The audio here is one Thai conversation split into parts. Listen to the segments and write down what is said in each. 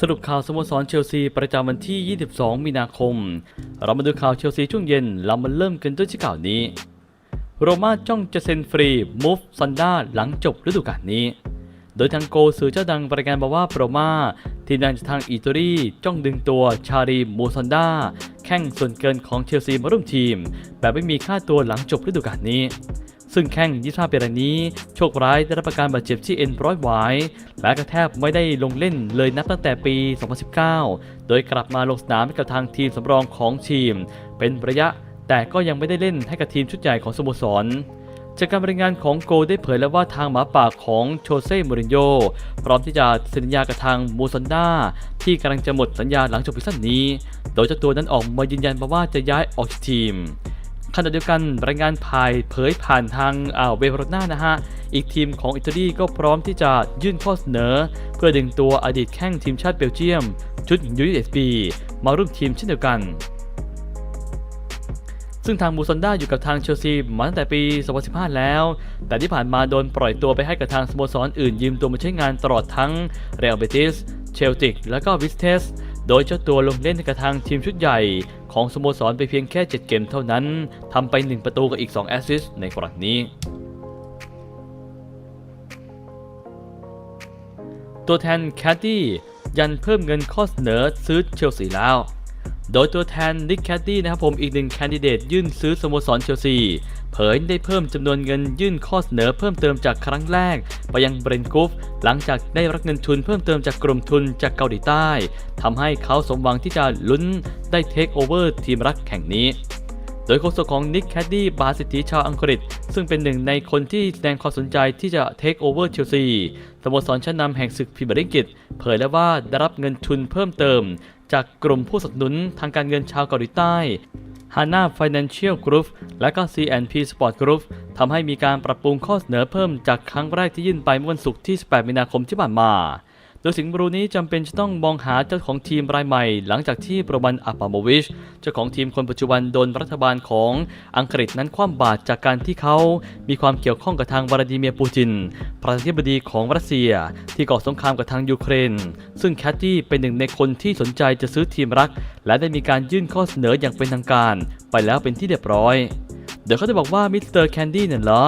สรุปข่าวสโมสรเชลซีประจำวันที่ 22 มีนาคม เรามาดูข่าวเชลซีช่วงเย็น เรามาเริ่มกันด้วยที่ข่าวนี้ โรม่าจ้องจะเซ็นฟรีมูฟซันด้าหลังจบฤดูกาลนี้ โดยทางโกสื่อเจ้าดังรายงานมาว่าโรม่าทีมงานจากทางอิตาลีจ้องดึงตัวชารีมูซันด้าแข้งส่วนเกินของเชลซีมาร่วมทีม แบบไม่มีค่าตัวหลังจบฤดูกาลนี้ ซึ่งแข้ง25ปีรายนี้ โชคร้ายได้รับอาการบาดเจ็บที่เอ็นร้อยหวายและก็แทบไม่ได้ลงเล่นเลยนับตั้งแต่ปี 2019 โดยกลับมาลงสนามให้กับทางทีมสำรองของทีม เป็นระยะแต่ก็ยังไม่ได้เล่นให้กับทีมชุดใหญ่ของสโมสรจากการบริงานของโกได้เผยแล้วว่าทางหมาป่าของโชเซ่มูรินโญ่พร้อมที่จะเซ็นสัญญากับทางมูซันดาที่กำลังจะหมดสัญญาหลังจบซีซั่นนี้ โดยเจ้าตัวนั้นออกมายืนยันมาว่าจะย้ายออกจากทีม ขณะเดียวกันรายงานภายเผยผ่านทางเวโรนานะฮะ อีกทีมของอิตาลีก็พร้อมที่จะยื่นข้อเสนอ เพื่อดึงตัวอดีตแข้งทีมชาติเบลเยียม ชุดยูเอสบีมาร่วมทีมเช่นเดียวกัน ซึ่งทางมูซอนด้าอยู่กับทางเชลซีมาตั้งแต่ปี 2015 แล้ว แต่ที่ผ่านมาโดนปล่อยตัวไปให้กับทางสโมสรอื่นยืมตัวมาใช้งานตลอดทั้งเรอัลเบติส เชลติก และก็วิสเทสโดยเจ้าตัวลงเล่นให้กับทางทีมชุดใหญ่ ของสโมสรไปเพียงแค่ 7 เกมเท่านั้นทำไป 1 ประตูกับอีก 2 แอสซิสต์ในครั้งนี้ ตัวแทนแคดดี้ยันเพิ่มเงินข้อเสนอซื้อเชลซีแล้ว โดยตัวแทนนิกแคดดี้นะครับผมอีกหนึ่งแคนดิเดตยื่นซื้อสโมสรเชลซีเผยได้เพิ่มจำนวนเงินยื่นข้อเสนอเพิ่มเติมจากครั้งแรก ไปยังเบรนกุฟหลังจากได้รับเงินทุนเพิ่มเติมจากกลุ่มทุนจากเกาหลีใต้ทำให้เขาสมหวังที่จะลุ้นได้เทคโอเวอร์ทีมรักแข่งนี้โดยโฆษกของนิกแคดดี้บาสิทธิชาวอังกฤษ ซึ่งเป็นหนึ่งในคนที่แสดงความสนใจที่จะเทคโอเวอร์เชลซีสโมสรชั้นนำแห่งศึกพรีเมียร์ลีกอังกฤษเผยแล้วว่าได้รับเงินทุนเพิ่มเติม จากกลุ่มผู้สนับสนุนทางการเงินชาวเกาหลีใต้ Hana Financial Group และก็ C&P Sport Group ทำให้มีการปรับปรุงข้อเสนอเพิ่มจากครั้งแรกที่ยื่นไปเมื่อวันศุกร์ที่ 18 มีนาคมที่ผ่านมา โดยสิงห์บรูนี้จำเป็นจะต้องมองหาเจ้าของทีมรายใหม่ หลังจากที่โรมันอัปปาโมวิช เจ้าของทีมคนปัจจุบันโดนรัฐบาลของอังกฤษนั้นคว่ำบาตรจากการที่เขา มีความเกี่ยวข้องกับทางวลาดิเมียร์ปูติน ประธานาธิบดีของรัสเซีย ที่ก่อสงครามกับทางยูเครน ซึ่งแคทตี้เป็นหนึ่งในคนที่สนใจจะซื้อทีมรัก และได้มีการยื่นข้อเสนออย่างเป็นทางการ ไปแล้วเป็นที่เรียบร้อยเดี๋ยวเขาจะบอกว่ามิสเตอร์แคนดี้เนี่ยเหรอ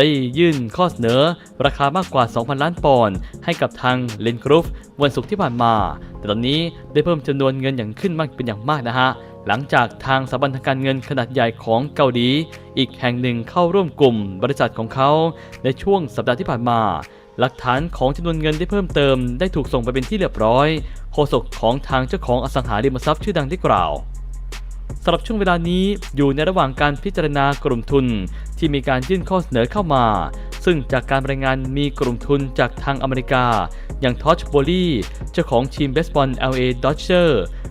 ได้ยื่นข้อเสนอ ราคามากกว่า 2,000 ล้านปอนด์ให้กับทางเลนกรูฟวันศุกร์ที่ผ่านมา แต่ตอนนี้ได้เพิ่มจำนวนเงินอย่างขึ้นมากเป็นอย่างมากนะฮะ หลังจากทางสถาบันทางการเงินขนาดใหญ่ของเกาหลี อีกแห่งหนึ่งเข้าร่วมกลุ่มบริษัทของเขาในช่วงสัปดาห์ที่ผ่านมาหลักฐานของจำนวนเงินที่เพิ่มเติม ได้ถูกส่งไปเป็นที่เรียบร้อย โฆษกของทางเจ้าของอสังหาริมทรัพย์ชื่อดังได้กล่าว สำหรับช่วงเวลานี้อยู่ในระหว่างการพิจารณากลุ่มทุน ที่มีการยื่นข้อเสนอเข้ามา ซึ่งจากการรายงานมีกลุ่มทุนจากทางอเมริกา อย่างทอชโบลี่เจ้าของทีมเบสบอล LA Dodger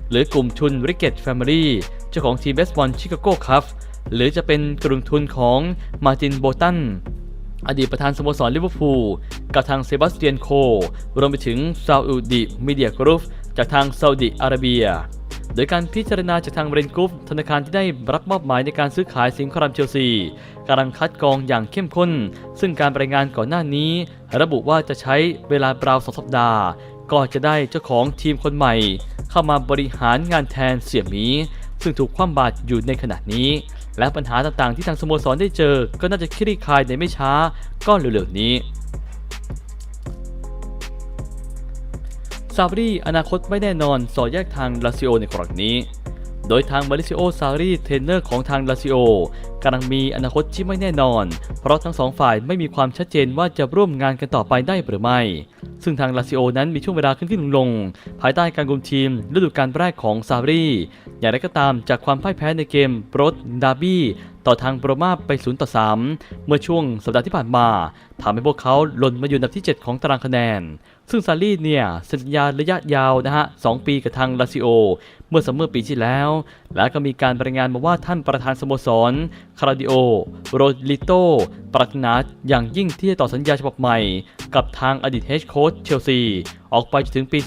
หรือกลุ่มทุน Rickett Family เจ้าของทีมเบสบอลชิคาโก้คัฟหรือจะเป็นกลุ่มทุนของมาร์ตินโบตันอดีตประธานสโมสรลิเวอร์พูลกับทางเซบาสเตียนโค รวมไปถึงซาอุดิมีเดียกรุ๊ปจากทางซาอุดิอาระเบีย โดยการพิจารณาจากทางเรนกรุ๊ปธนาคารที่ได้รับมอบหมายในการซื้อขายสิงคโปร์เชลซีกำลังคัดกรองอย่างเข้มข้น ซึ่งการรายงานก่อนหน้านี้ ระบุว่าจะใช้เวลาราวสองสัปดาห์ ก็จะได้เจ้าของทีมคนใหม่ เข้ามาบริหารงานแทนเสี่ยหมี ซึ่งถูกคว่ำบาตรอยู่ในขณะนี้ และปัญหาต่างๆที่ทางสโมสรได้เจอ ก็น่าจะคลี่คลายในไม่ช้า ก็เร็วๆนี้ ซารีอนาคตไม่แน่นอนสอแยกทางลาซิโอในครั้งนี้ โดยทางมาริซิโอซารีเทรนเนอร์ของทางลาซิโอกำลังมีอนาคตที่ไม่แน่นอน เพราะทั้งสองฝ่ายไม่มีความชัดเจนว่าจะร่วมงานกันต่อไปได้หรือไม่ ซึ่งทางลาซิโอนั้นมีช่วงเวลาขึ้นขึ้นลงลงภายใต้การกุมทีมฤดูกาลแรกของซารีอย่างไรก็ตามจากความพ่ายแพ้ในเกมโปรตดาร์บี้ ต่อทางโรมาไป0ต่อ3 เมื่อช่วงสัปดาห์ที่ผ่านมาทำให้พวกเขาหล่นมาอยู่อันดับที่ 7 ของตารางคะแนน ซึ่งซารีเนี่ยเซ็นสัญญาระยะยาวนะฮะ2ปีกับทางลาซิโอ เมื่อซัมเมอร์ปีที่แล้ว และก็มีการรายงานมาว่าท่านประธานสโมสร คาราดิโอ โรลิโตปรารถนาอย่างยิ่งที่จะต่อสัญญาฉบับใหม่ กับทางอดีตเฮดโค้ชเชลซี ออกไปจนถึงปี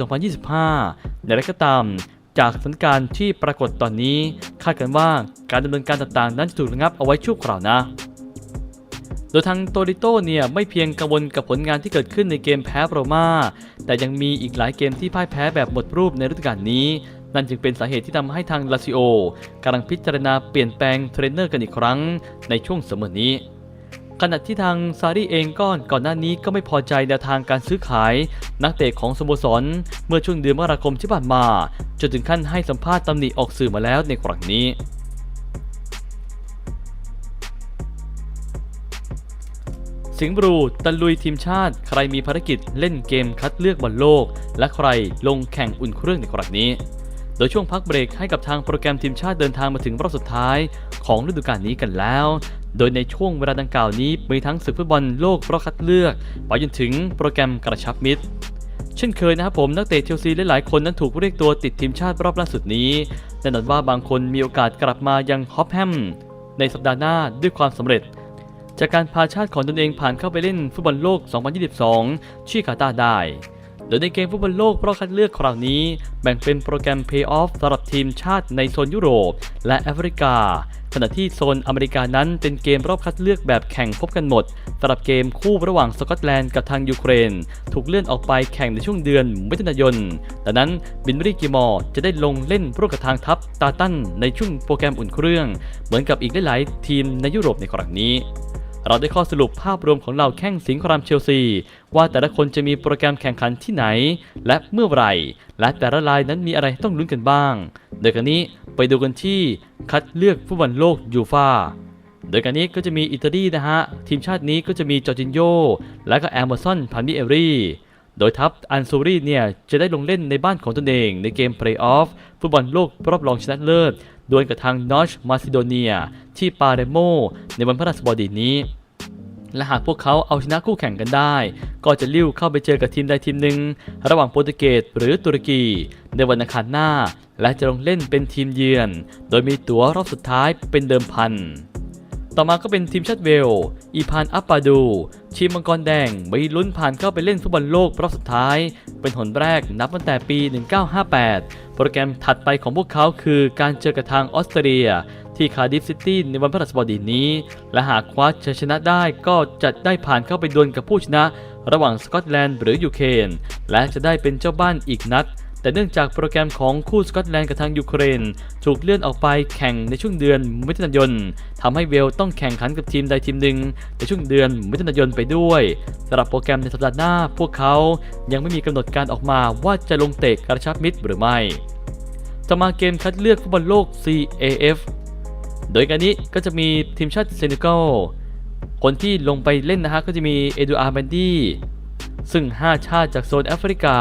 2025อย่างไรก็ตาม จากสถานการณ์ที่ปรากฏตอนนี้ คาดกันว่าการดำเนินการต่างๆ นั้นจะถูกระงับเอาไว้ชั่วคราวนะ โดยทางโตริโตเนี่ยไม่เพียงกังวลกับผลงานที่เกิดขึ้นในเกมแพ้โรม่าแต่ยังมีอีกหลายเกมที่พ่ายแพ้แบบหมดรูปในฤดูกาลนี้ นั่นจึงเป็นสาเหตุที่ทำให้ทางลาซิโอกำลังพิจารณาเปลี่ยนแปลงเทรนเนอร์กันอีกครั้งในช่วงเสมอนี้ ขณะที่ทางซารีเองก็ก่อนหน้านี้ก็ไม่พอใจแนวทางการซื้อขาย นักเตะของสโมสร เมื่อช่วงเดือนมกราคมที่ผ่านมา จนถึงขั้นให้สัมภาษณ์ตำหนิออกสื่อมาแล้วในครั้งนี้สิงห์บรูตะลุยทีมชาติ ใครมีภารกิจเล่นเกมคัดเลือกบอลโลก และใครลงแข่งอุ่นเครื่องในครั้งนี้ โดยช่วงพักเบรกให้กับทางโปรแกรมทีมชาติเดินทางมาถึงรอบสุดท้ายของฤดูกาลนี้กันแล้ว โดยในช่วงเวลาดังกล่าวนี้มีทั้งศึกฟุตบอลโลกรอบคัดเลือก ไปจนถึงโปรแกรมกระชับมิตร เช่นเคยนะครับผมนักเตะเชลซีหลายๆคนนั้นถูกเรียกตัวติดทีมชาติรอบล่าสุดนี้แน่นอนว่าบางคนมีโอกาสกลับมายังฮอปแฮมในสัปดาห์หน้าด้วยความสำเร็จ จากการพาชาติของตนเองผ่านเข้าไปเล่นฟุตบอลโลก 2022 ที่กาตาร์ได้ โดยในเกมฟุตบอลโลกรอบคัดเลือกคราวนี้ แบ่งเป็นโปรแกรมเพย์ออฟสำหรับทีมชาติในโซนยุโรป และแอฟริกา ขณะที่โซนอเมริกานั้นเป็นเกมรอบคัดเลือกแบบแข่งพบกันหมดสำหรับเกมคู่ระหว่างสกอตแลนด์กับทางยูเครน ถูกเลื่อนออกไปแข่งในช่วงเดือนมิถุนายนดังนั้นบินบรีกิมอร์จะได้ลงเล่นร่วมกับทางทัพตาตันในช่วงโปรแกรมอุ่นเครื่อง เหมือนกับอีกหลายๆทีมในยุโรปในครั้งนี้ เราได้ข้อสรุปภาพรวมของเหล่าแข้งสิงห์ครามเชลซี ว่าแต่ละคนจะมีโปรแกรมแข่งขันที่ไหน และเมื่อไหร่ และแต่ละรายนั้นมีอะไรต้องลุ้นกันบ้าง โดยกันนี้ไปดูกันที่คัดเลือกฟุตบอลโลกยูฟาโดยกันนี้ก็จะมีอิตาลีนะฮะ ทีมชาตินี้ก็จะมีจอร์จินโยและก็แอมเบอร์สันพันมิเอรีโดยทัพอันซูรีเนี่ยจะได้ลงเล่นในบ้านของตนเองในเกมเพลย์ออฟฟุตบอลโลกรอบรองชนะเลิศ ดวลกับทางนอชมาซิโดเนีย ที่ปาเรโม ในวันพฤหัสบดีนี้ และหากพวกเขาเอาชนะคู่แข่งกันได้ ก็จะลิ้วเข้าไปเจอกับทีมใดทีมหนึ่ง ระหว่างโปรตุเกสหรือตุรกี ในวันอังคารหน้า และจะลงเล่นเป็นทีมเยือน โดยมีตั๋วรอบสุดท้ายเป็นเดิมพัน ต่อมาก็เป็นทีมชาติเวล อีพานอัปปาดูทีมมังกรแดงมีลุ้นผ่านเข้าไปเล่นฟุตบอลโลกรอบสุดท้าย เป็นหนแรกนับตั้งแต่ปี 1958 โปรแกรมถัดไปของพวกเขาคือการเจอกับทางออสเตรเลีย ที่คาดิฟซิตี้ในวันพฤหัสบดีนี้ และหากคว้าชัยชนะได้ก็จะได้ผ่านเข้าไปดวลกับผู้ชนะ ระหว่างสกอตแลนด์หรือยูเครนและจะได้เป็นเจ้าบ้านอีกนัด แต่เนื่องจากโปรแกรมของคู่สกอตแลนด์กับทางยูเครน ถูกเลื่อนออกไปแข่งในช่วงเดือนมิถุนายนทำให้เวลต้องแข่งขันกับทีมใดทีมหนึ่งในช่วงเดือนมิถุนายนไปด้วยสำหรับโปรแกรมในสัปดาห์หน้า พวกเขายังไม่มีกำหนดการออกมาว่าจะลงเตะกระชับมิตรหรือไม่ต่อมาเกมคัดเลือกฟุตบอลโลก CAF โดยการนี้ก็จะมีทีมชาติเซเนกัลคนที่ลงไปเล่นนะฮะก็จะมีเอดูอาร์แบนดี้ซึ่ง 5 ชาติจากโซนแอฟริกา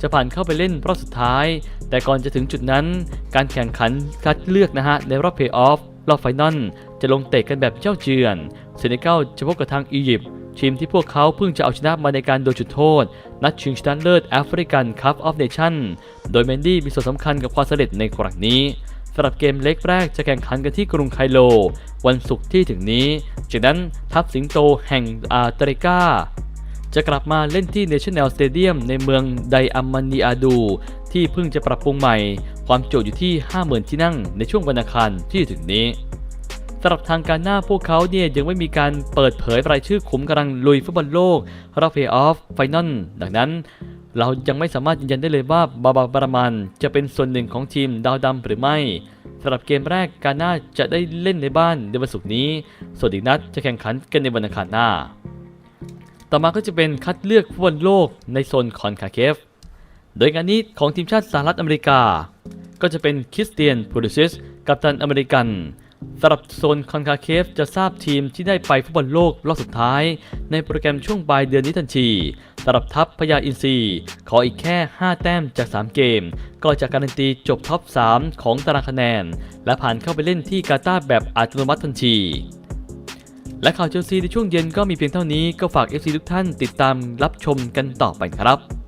จะผ่านเข้าไปเล่นรอบสุดท้าย แต่ก่อนจะถึงจุดนั้น การแข่งขันคัดเลือกนะฮะในรอบเพย์ออฟรอบไฟนอลจะลงเตะกันแบบเจ้าเจือนเซเนกัลจะพบกับทางอียิปต์ทีมที่พวกเขาเพิ่งจะเอาชนะมาในการโดนจุดโทษ นัดชิงชนะเลิศแอฟริกันคัพออฟเนชั่นโดยแมนดี้มีส่วนสำคัญกับความสำเร็จในครั้งนี้สำหรับเกมเล็กแรกจะแข่งขันกันที่กรุงไคโล วันศุกร์ที่ถึงนี้ จากนั้นทัพสิงโตแห่งอาตริกา จะกลับมาเล่นที่ National Stadium ในเมืองไดอามานีอาดู ที่เพิ่งจะปรับปรุงใหม่ ความจุอยู่ที่ 50,000 ที่นั่งในช่วงวันอังคารที่ถึงนี้สำหรับทางการหน้าพวกเขาเนี่ยยังไม่มีการเปิดเผยรายชื่อขุมกำลังลุยฟุตบอลโลกรอบเพย์ออฟไฟนอลดังนั้น เรายังไม่สามารถยืนยันได้เลยว่าบาบาบารามันจะเป็นส่วนหนึ่งของทีมดาวดำหรือไม่สำหรับเกมแรกการหน้าจะได้เล่นในบ้านในวันศุกร์นี้ ส่วนอีกนัดจะแข่งขันกันในวันอังคารหน้า ต่อมาก็จะเป็นคัดเลือกฟุตบอลโลกในโซนคอนคาเคฟ โดยงานนี้ของทีมชาติสหรัฐอเมริกา ก็จะเป็นคริสเตียนพูลิซิสกัปตันอเมริกันสำหรับโซนคอนคาเคฟจะทราบทีมที่ได้ไปฟุตบอลโลกรอบสุดท้าย ในโปรแกรมช่วงปลายเดือนนี้ทันทีสำหรับทัพพญาอินทรีขออีกแค่ 5 แต้มจาก 3 เกม ก็จะการันตีจบท็อป 3 ของตารางคะแนน และผ่านเข้าไปเล่นที่กาตาร์แบบอัตโนมัติทันที และข่าวเชลซีในช่วงเย็นก็มีเพียงเท่านี้ก็ฝาก FC ทุกท่านติดตามรับชมกันต่อไปครับ